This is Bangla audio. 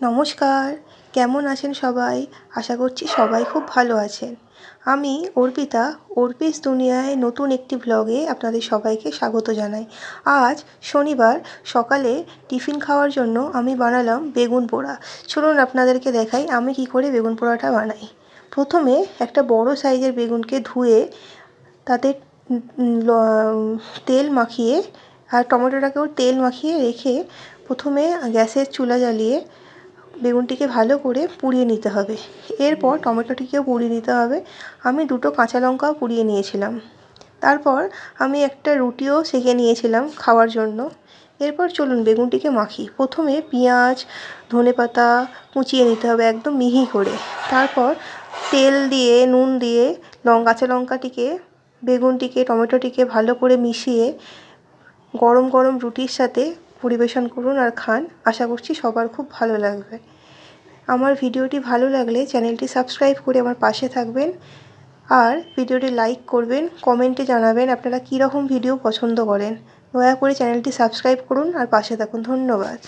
নমস্কার, কেমন আছেন সবাই? আশা করছি সবাই খুব ভালো আছেন। আমি অর্পিতা, অর্পিস দুনিয়ায় নতুন একটি ভ্লগে আপনাদের সবাইকে স্বাগত জানাই। আজ শনিবার, সকালে টিফিন খাওয়ার জন্য আমি বানালাম বেগুন পোড়া। চলুন আপনাদেরকে দেখাই আমি কি করে বেগুন পোড়াটা বানাই। প্রথমে একটা বড় সাইজের বেগুনকে ধুয়ে তাতে তেল মাখিয়ে আর টমেটোটাকেও তেল মাখিয়ে রেখে প্রথমে গ্যাসের চুলা জ্বালিয়ে বেগুনটিকে ভালো করে পুড়িয়ে নিতে হবে। এরপর টমেটোটিকেও পুড়িয়ে নিতে হবে। আমি দুটো কাঁচা লঙ্কাও পুড়িয়ে নিয়েছিলাম। তারপর আমি একটা রুটিও সেঁকে নিয়েছিলাম খাওয়ার জন্য। এরপর চলুন বেগুনটিকে মাখি। প্রথমে পেঁয়াজ ধনেপাতা কুচিয়ে নিতে হবে একদম মিহি করে। তারপর তেল দিয়ে নুন দিয়ে লং কাঁচা লঙ্কাটিকে বেগুনটিকে টমেটোটিকে ভালো করে মিশিয়ে গরম গরম রুটির সাথে পরিবেশন করুন আর খান। আশা করছি সবার খুব ভালো লাগবে। আমার ভিডিওটি ভালো লাগলে চ্যানেলটি সাবস্ক্রাইব করে আমার পাশে থাকবেন আর ভিডিওটি লাইক করবেন, কমেন্টে জানাবেন আপনারা কীরকম ভিডিও পছন্দ করেন। দয়া করে চ্যানেলটি সাবস্ক্রাইব করুন আর পাশে থাকুন। ধন্যবাদ।